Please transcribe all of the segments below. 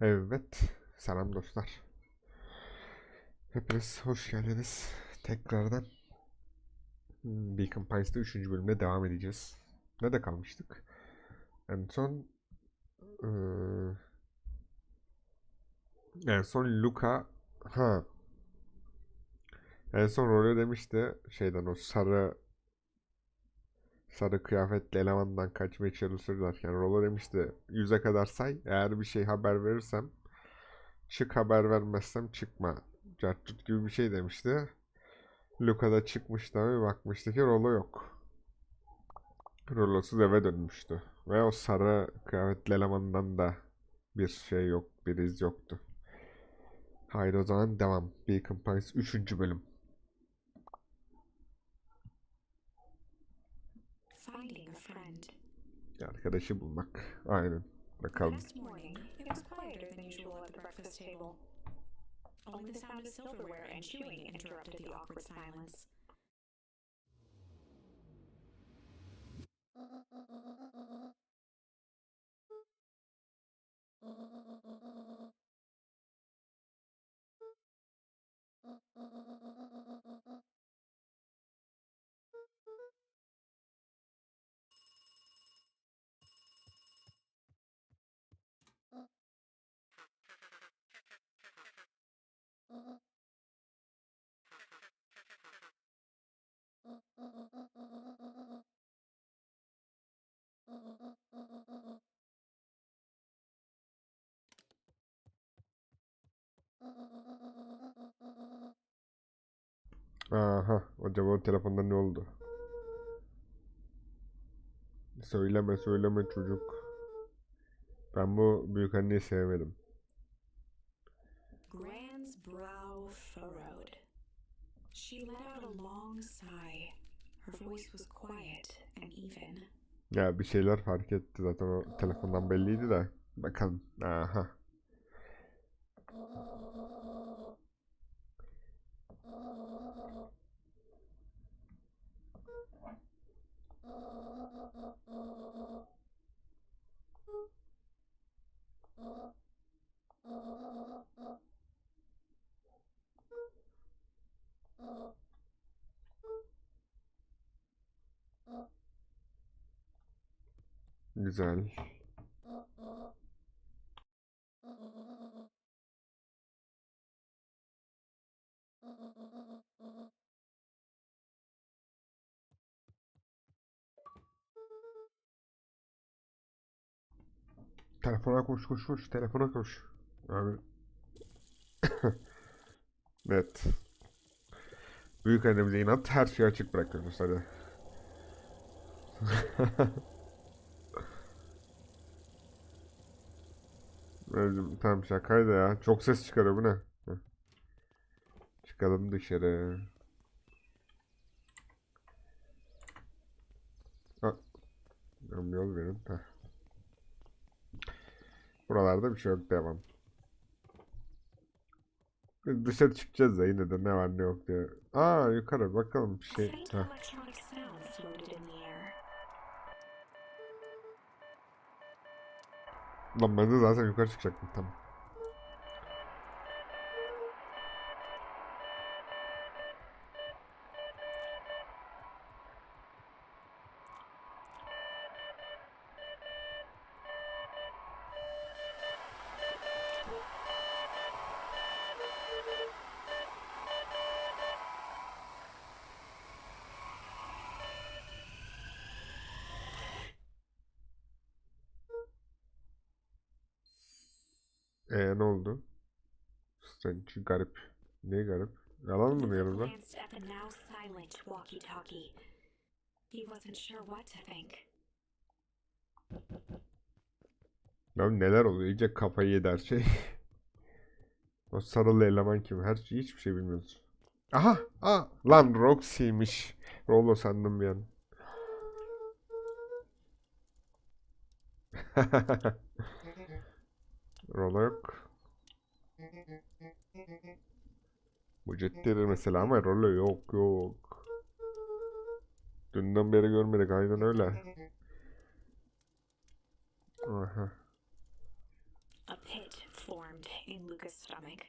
Evet. Selam dostlar. Hepiniz hoş geldiniz. Tekrardan Beacon Pines'ta 3. bölümde devam edeceğiz. Ne de kalmıştık? En son eee, en son Luca ha en son Rollo demişti şeyden o sarı sarı kıyafetli elemandan kaçmaya çalışırlarken Rollo demişti yüze kadar say eğer bir şey haber verirsem çık haber vermezsem çıkma cartçut gibi bir şey demişti. Luca da çıkmıştı ve bakmıştı ki Rollo yok. Rollo'suz eve dönmüştü. Ve o sarı kıyafetli elemandan da bir şey yok, bir iz yoktu. Haydi o zaman devam. Beacon Pines 3. bölüm. Finding a friend. Arkadaşı bulmak. Aynen. Bakalım. Next morning, it was quieter than usual at the breakfast table. Only the sound of silverware and chewing interrupted the awkward silence. Aha. Acaba o telefonda ne oldu? Söyleme söyleme çocuk. Ben bu büyük anneyi sevmedim. Gran's brow furrowed. She let out a long sigh. Her voice was quiet and even. Ya bir şeyler fark etti zaten o telefondan belliydi de. Bakalım. Aha. Güzel. Telefona koş koş koş. Telefona koş. Abi. Evet. Büyük annemize inat her şeyi açık bırakıyoruz hadi. Özüm, tamam şakaydı ya. Çok ses çıkarıyor bu ne? Çıkalım dışarı. Ha. Yol verin. Heh. Buralarda bir şey yok devam. Dışarı çıkacağız da yine de ne var ne yok diye. Aa yukarı bakalım bir şey. air. Lan ben de zaten yukarı çıkacaktım tamam. Ee ne oldu? Sen şu garip. Ne garip? Yalan mı think. Ya neler oluyor? İyice kafayı yedi her şey. O sarılı eleman kim? Her şey hiçbir şey bilmiyoruz. Aha! Aa! Lan Roxy'miş. Rollo sandım bir an. Rollo yok. Bu ciddidir mesela ama Rollo yok yok. Dünden beri görmedik aynen öyle. Aha. A pit formed in Luca's stomach.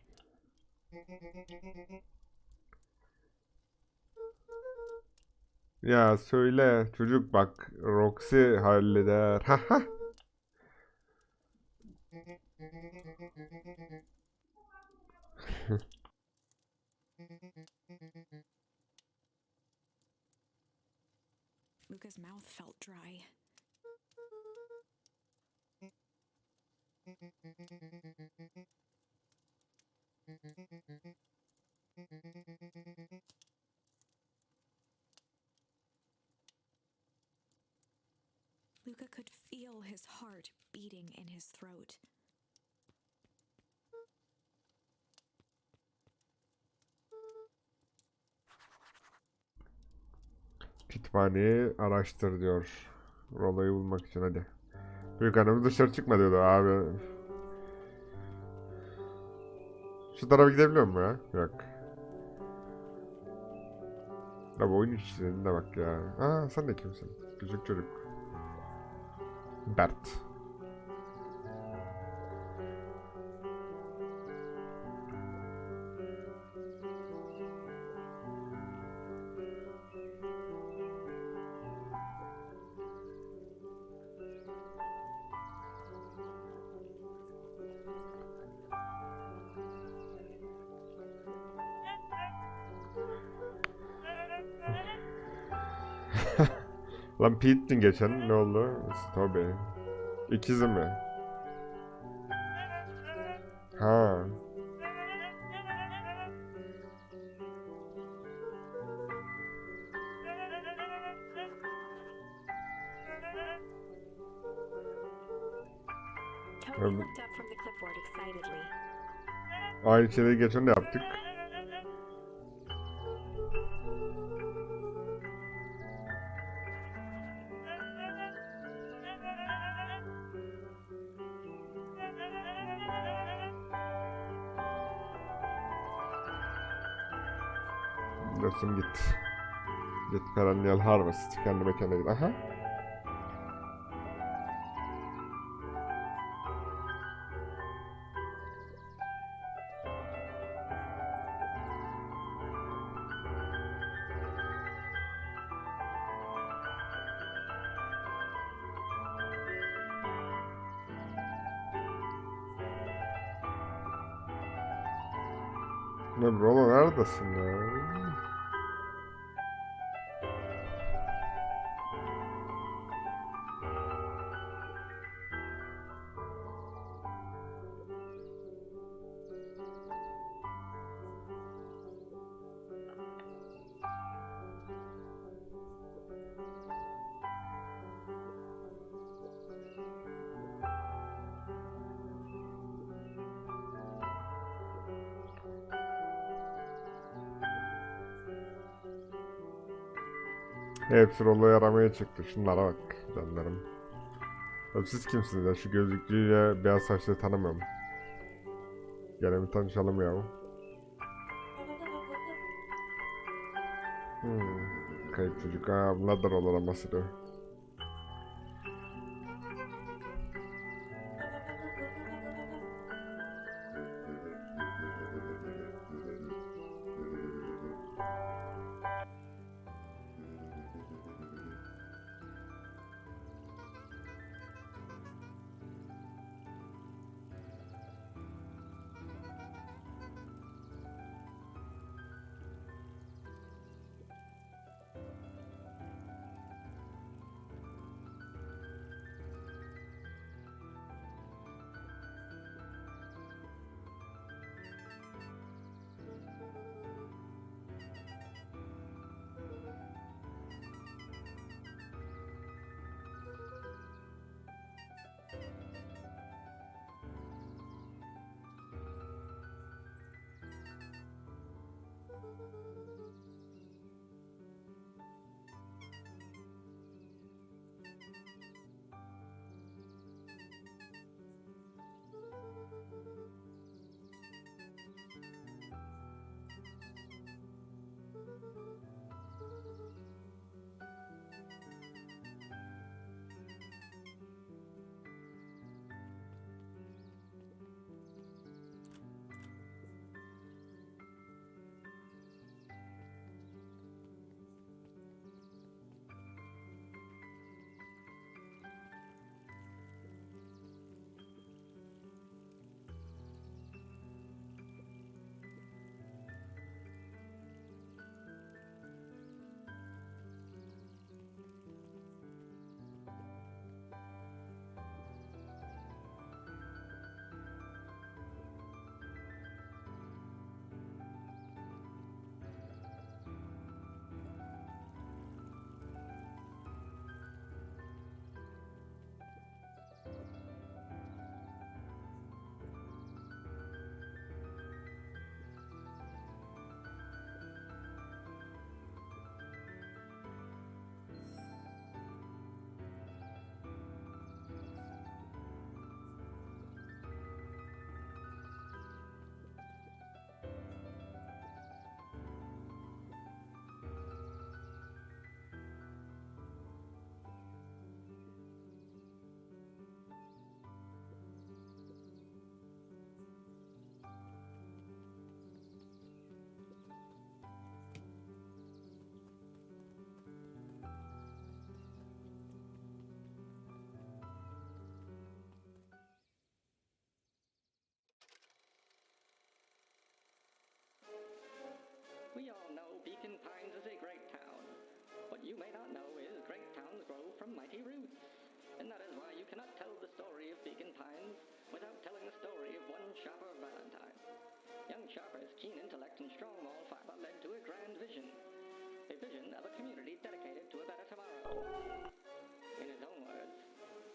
Ya söyle çocuk bak Roxy halleder. Haha. Luca's araştır diyor. Rolo'yu bulmak için hadi. Büyük hanım dışarı çıkma diyordu abi. Şu tarafa gidebiliyor mu ya? Yok. Ya bu oyun işlerine bak ya. Aa sen de kimsin? Küçük çocuk. Bert. Lan Pete'tin geçen ne oldu? Tabii. İkizi mi? Ha. Aynı şeyleri geçen de yaptık. Perennial Harvest. Kendi mekanına git. Aha. Ne Rolo neredesin ya? Hepsi Rolo yaramaya çıktı. Şunlara bak canlarım. Siz kimsiniz ya? Şu gözlüklüyle beyaz saçlı tanımıyorum. Gene bir tanışalım ya. Hmm. Kayıp çocuk. Aa bunlar da Thank you. We all know Beacon Pines is a great town. What you may not know is great towns grow from mighty roots. And that is why you cannot tell the story of Beacon Pines without telling the story of one shopper Valentine. Young Shopper's keen intellect and strong moral fiber led to a grand vision. A vision of a community dedicated to a better tomorrow. In his own words,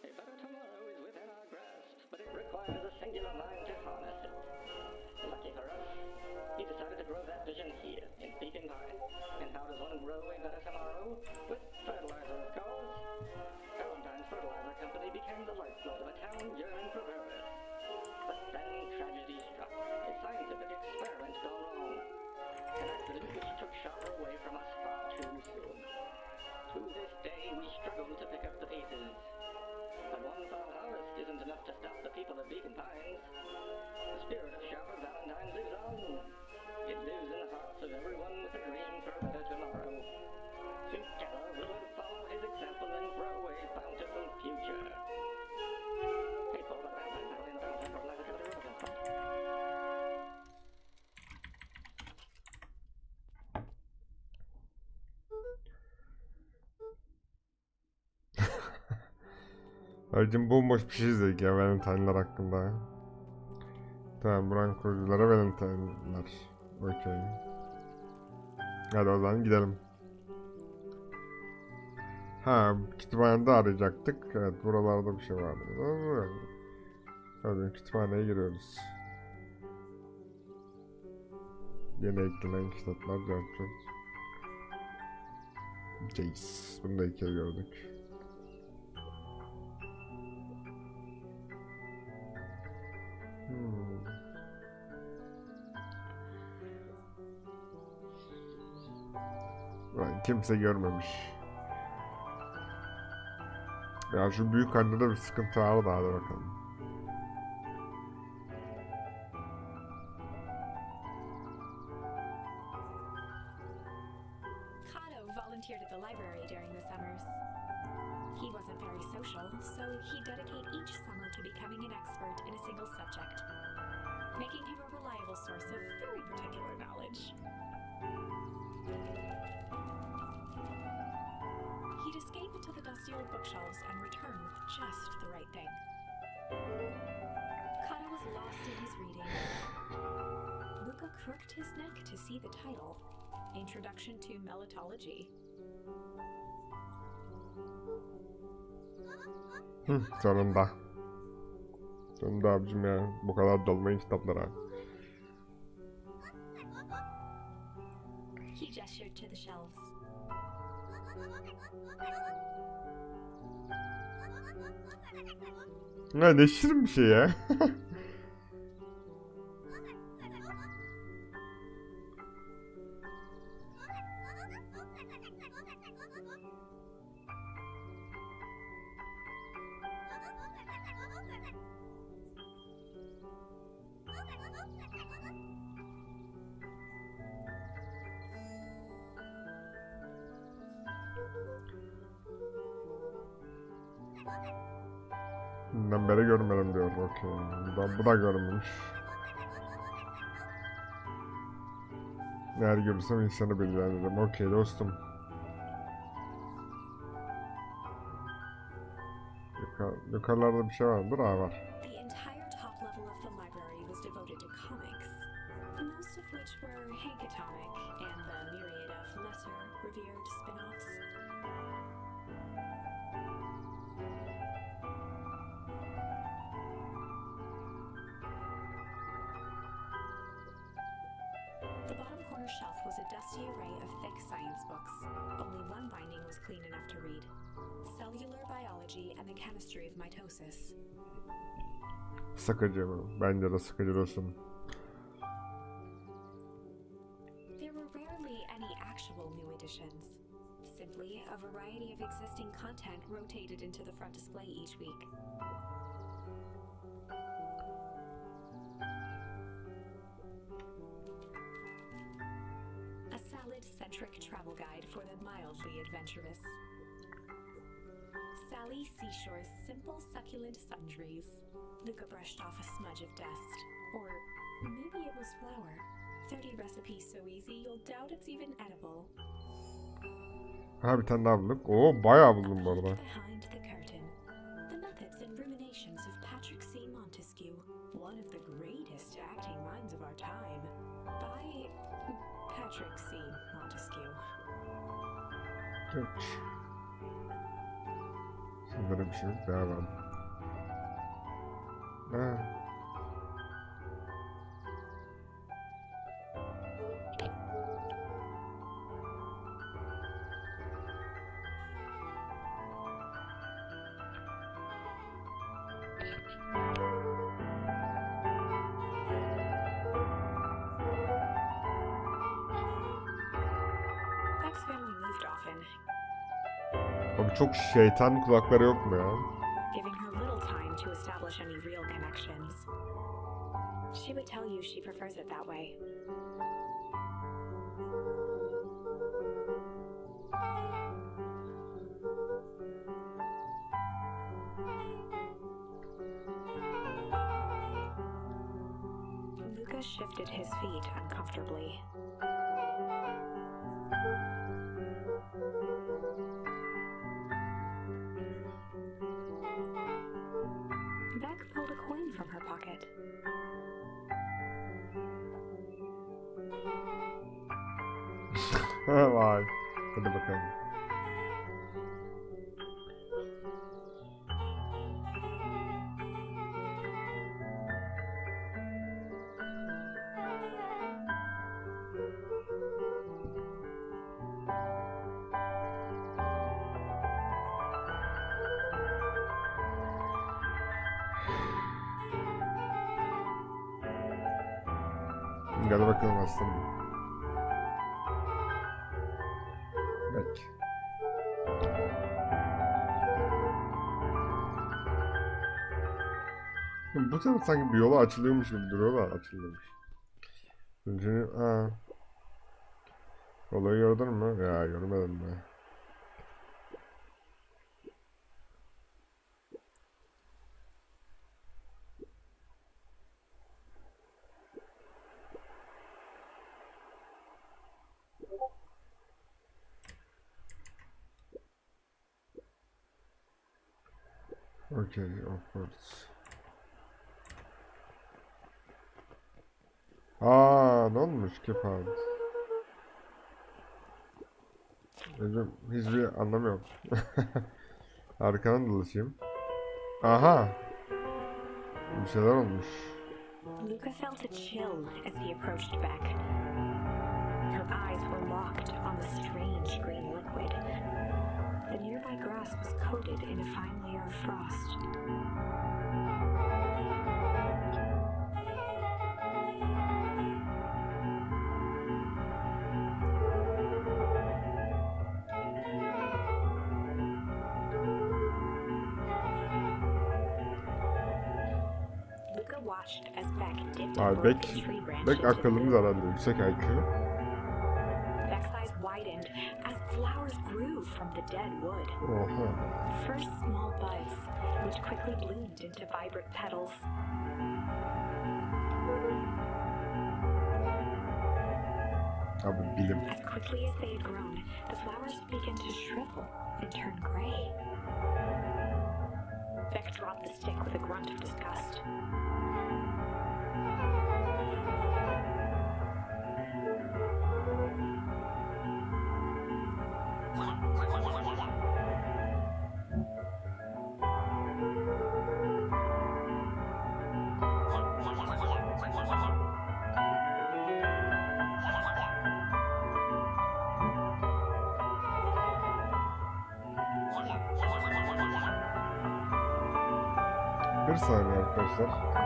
a better tomorrow is within our grasp, but it requires a singular mind to harness it. Lucky for us, to grow that vision here, in Beacon Pines. And how does one grow a better tomorrow? With fertilizer, of course. Valentine's Fertilizer Company became the lifeblood of a town yearning for progress. But then tragedy struck. A scientific experiment gone wrong. An accident which took Sharper away from us far too soon. To this day, we struggle to pick up the pieces. But one fall harvest isn't enough to stop the people of Beacon Pines. The spirit of Sharper Valentine lives on. It bomboş bir şey izledik ya Valentine'lar hakkında. Tamam buranın kurucuları Valentine'lar. Okey. Hadi o zaman gidelim. Ha kütüphanede arayacaktık. Evet buralarda bir şey vardı. Hadi kütüphaneye giriyoruz. Yeni eklenen kitaplar yapacağız. Jace. Bunu da ilk kere gördük. Kimse görmemiş. Ya şu büyük annede bir sıkıntı var hadi bakalım. Sonunda. Sonunda abicim ya. Bu kadar dolmayın kitaplara. He gestured to the shelves. Ha ne şirin bir şey ya. Eğer görürsem insanı bilgilendiririm. Okey dostum. Yukarı, yukarılarda bir şey var mıdır? Aa var. Biology and the Chemistry of Mitosis. Sıkıcı mı? Bence de sıkıcı dostum. There were rarely any actual new additions. Simply a variety of existing content rotated into the front display each week. A salad centric travel guide for the mildly adventurous. Sally Seashore's simple succulent sundries. Luca brushed off a smudge of dust. Or maybe it was flour. 30 recipes so easy you'll doubt it's even edible. Ha bir tane daha bulduk. Oo bayağı buldum bu arada. Behind the curtain. The methods and ruminations of Patrick C. Montesquieu, one of the greatest acting minds of our time. By Patrick C. Montesquieu. Bir şey yok. Devam. Abi çok şeytan kulakları yok mu ya? giving her little time to establish any real connections. She would tell you she prefers it that way. Lucas shifted his feet uncomfortably. From her pocket. Vay. Hadi bakalım. Gel Sefer sanki bir yola açılıyormuş gibi duruyor da açılıyormuş. Önce ha. Olayı gördün mü? Ya görmedim be. Okay, of course. Aa, ne olmuş ki falan? Hocam hiçbir anlamı yok. Arkadan dolaşayım. Aha! Bir şeyler olmuş. Luca felt a chill as he approached Beck. Her eyes were locked on the strange green liquid. The nearby grass was coated in a fine layer of frost. As flowers grew from the dead wood. Oha. First small buds, which quickly bloomed into vibrant petals. Abi bilim. As quickly as they had grown, the flowers began to shrivel and turn gray. Beck dropped the stick with a grunt of disgust. Saniye arkadaşlar.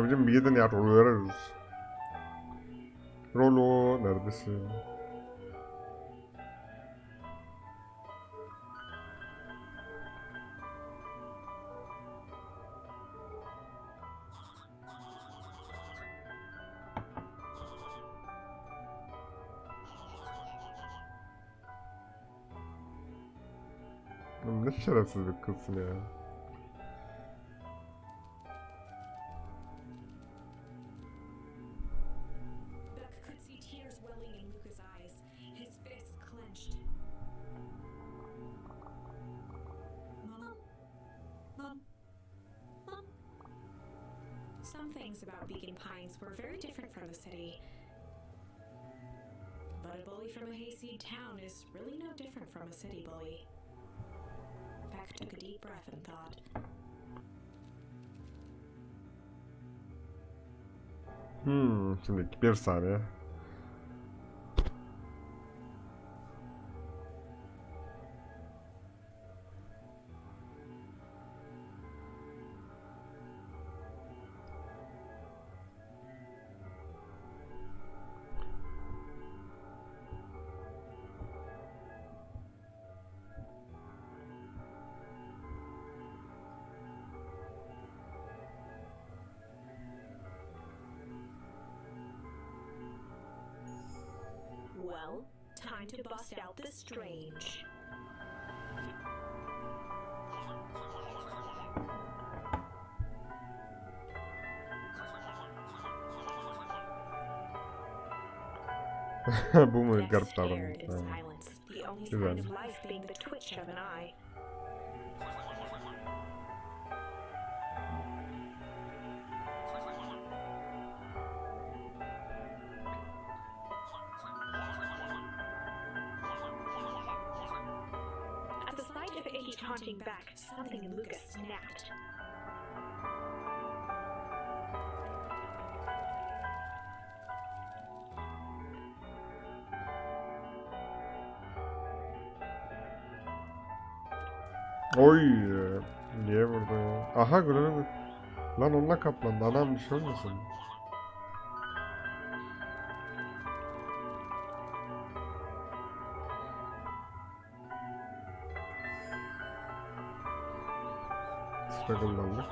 Abicim bir gidin ya uyarırız. Rolo neredesin? Ne şerefsiz bir kızsın ya. Some things about Beacon Pines were very different from the city. But a bully from a hayseed town is really no different from a city bully. Beck took a deep breath and thought. Hmm, şimdi bir saniye. Time to bust out the strange. Bu mu Beck garip stared davranış? in Ha. silence, the only Güzel. Taunting back, something in Lucas snapped. Oy. Niye vurdu ya? Aha gülünü. Lan onunla kaplandı. Anam bir şey olmasın. Struggle'landı.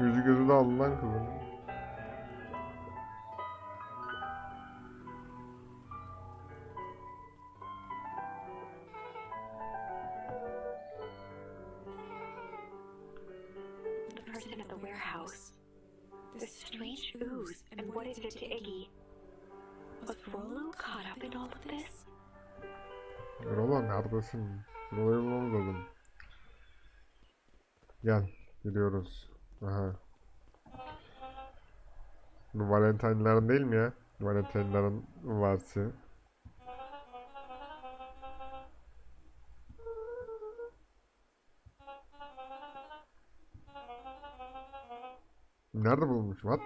Yüzü gözü de aldı lan kızın. The person. This strange ooze, and what it did to Iggy. Was Rolo caught up in all of this? Rola neredesin? Rola'yı bulmamız lazım. Gel. Gidiyoruz. Aha. Bu Valentine'ların değil mi ya? Valentine'ların varsı. Nerede bulmuş? What?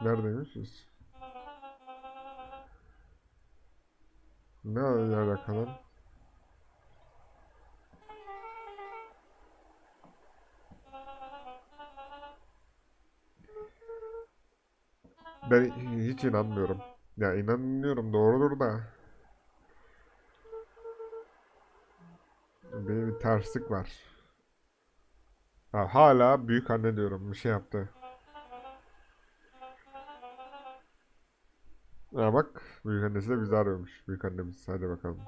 Neredeymişiz? Ne alakalı? Ben hiç inanmıyorum. Ya inanıyorum doğrudur da. Bir, bir terslik var. Ha, hala büyük anne diyorum bir şey yaptı. Ya bak büyük annesi de bizi arıyormuş. Büyük annemiz hadi bakalım.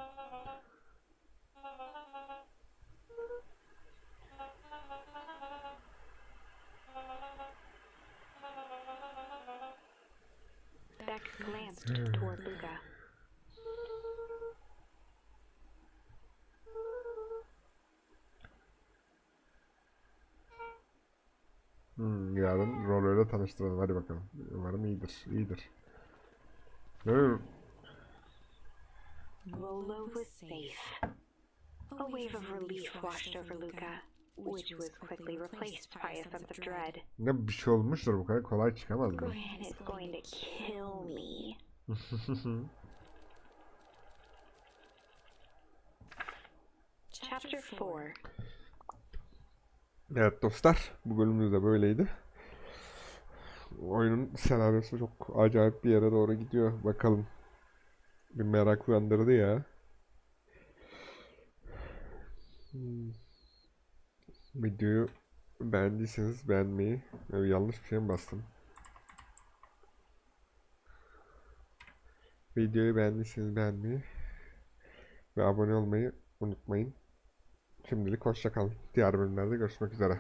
Onları tanıştıralım hadi bakalım. Umarım iyidir. İyidir. Dur. Volo was safe. A wave of relief washed over Luca, which was quickly replaced by a sense of dread. Ne bir şey olmuştur bu kadar kolay çıkamaz mı? Gran is going to kill me. Chapter 4 Evet dostlar bu bölümümüz de böyleydi. Oyunun senaryosu çok acayip bir yere doğru gidiyor. Bakalım. Bir merak uyandırdı ya. Hmm. Videoyu beğendiyseniz beğenmeyi, Ee, yanlış bir şey mi bastım? Videoyu beğendiyseniz beğenmeyi ve abone olmayı unutmayın. Şimdilik hoşça kalın. Diğer bölümlerde görüşmek üzere.